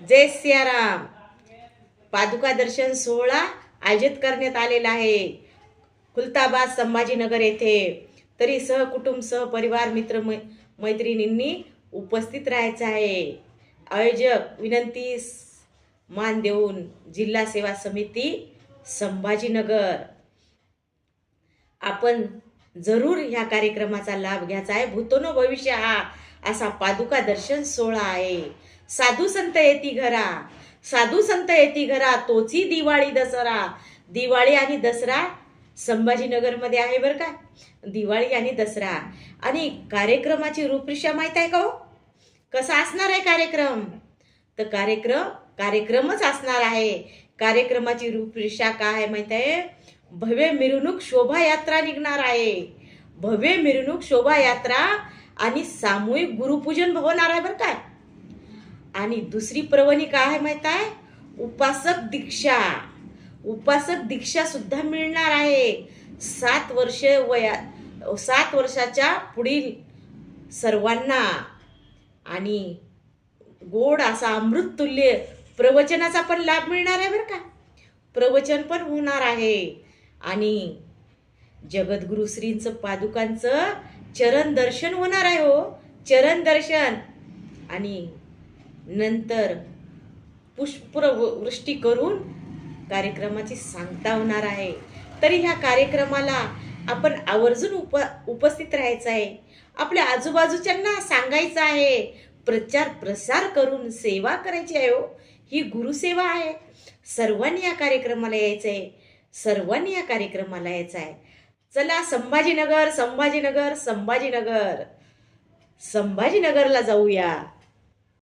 जय सियाराम. पादुका दर्शन सोहळा आयोजित करण्यात आलेला आहे. खुलताबाद संभाजीनगर येथे तरी सहकुटुंब सहपरिवार मित्र मै मैत्रिणींनी उपस्थित राहायचं आहे. आयोजक विनंतीस मान देऊन जिल्हा सेवा समिती संभाजीनगर. आपण जरूर ह्या कार्यक्रमाचा लाभ घ्यायचा आहे. भूतोनो भविष्य हा असा पादुका दर्शन सोहळा आहे. साधू संत येती घरा. साधू संत येती घरा तोची दिवाळी दसरा. दिवाळी आणि दसरा संभाजीनगरमध्ये आहे बरं का? दिवाळी आणि दसरा. आणि कार्यक्रमाची रूपरेषा माहीत आहे का हो? कसा असणार आहे कार्यक्रम? तर कार्यक्रम कार्यक्रमच असणार आहे. कार्यक्रमाची रूपरेषा काय आहे माहीत आहे? भव्य मिरवणूक शोभायात्रा निघणार आहे. भव्य मिरवणूक शोभायात्रा आणि सामूहिक गुरुपूजन होणार आहे बरं काय आणि दुसरी पर्वणी काय आहे माहीत आहे? उपासक दीक्षा. उपासक दीक्षा सुद्धा मिळणार आहे. सात वर्ष वया सात वर्षाच्या पुढील सर्वांना. आणि गोड असा अमृततुल्य प्रवचनाचा पण लाभ मिळणार आहे बरं का. प्रवचन पण होणार आहे. आणि जगद्गुरु श्रींचं पादुकांचं चरण दर्शन होणार आहे हो. चरण दर्शन. आणि नंतर पुष्पवृष्टी करून कार्यक्रमाची सांगता होणार आहे. तरी ह्या कार्यक्रमाला आपण आवर्जून उप उपस्थित राहायचं आहे. आपल्या आजूबाजूच्यांना सांगायचं आहे. प्रचार प्रसार करून सेवा करायची आहे हो. ही गुरुसेवा आहे. सर्वांनी या कार्यक्रमाला यायचं आहे सर्वांनी या कार्यक्रमाला यायचा आहे. चला संभाजीनगर संभाजीनगर संभाजीनगर. संभाजीनगरला जाऊया.